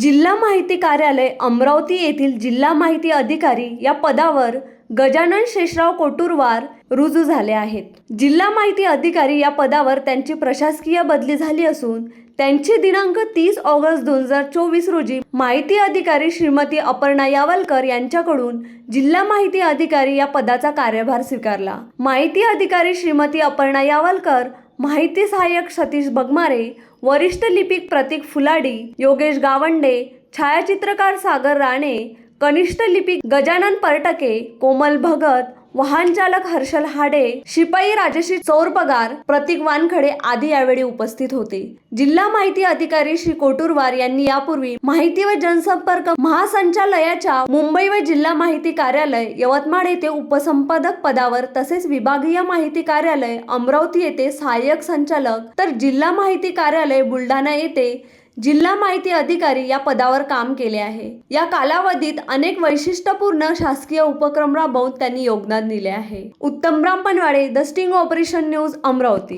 जिल्हा माहिती कार्यालय अमरावती येथील जिल्हा माहिती अधिकारी या पदावर गजानन शेषराव कोटुरवार रुजू झाले आहेत. जिल्हा माहिती अधिकारी या पदावर त्यांची प्रशासकीय बदली झाली असून त्यांची दिनांक तीस ऑगस्ट दोन हजार चोवीस रोजी माहिती अधिकारी श्रीमती अपर्णा यावलकर यांच्याकडून जिल्हा माहिती अधिकारी या पदाचा कार्यभार स्वीकारला. माहिती अधिकारी श्रीमती अपर्णा यावलकर माहिती सहाय्यक सतीश बगमारे वरिष्ठ लिपिक प्रतीक फुलाडी योगेश गावंडे छायाचित्रकार सागर राणे कनिष्ठ लिपिक गजानन परटके कोमल भगत वाहन चालक हर्षल हाडे शिपाई राजश्री चौरपगार प्रतीक वानखडे आदी यावेळी उपस्थित होते. जिल्हा माहिती अधिकारी श्री कोटुरवार यांनी यापूर्वी माहिती व जनसंपर्क महासंचालयाच्या मुंबई व जिल्हा माहिती कार्यालय यवतमाळ येथे उपसंपादक पदावर तसेच विभागीय माहिती कार्यालय अमरावती येथे सहाय्यक संचालक तर जिल्हा माहिती कार्यालय बुलढाणा येथे जिल्हा माहिती अधिकारी या पदावर काम केले आहे. या कालावधीत अनेक वैशिष्ट्यपूर्ण शासकीय उपक्रम राबवून त्यांनी योगदान दिले आहे. Uttam Ram the sting operation news Amravati.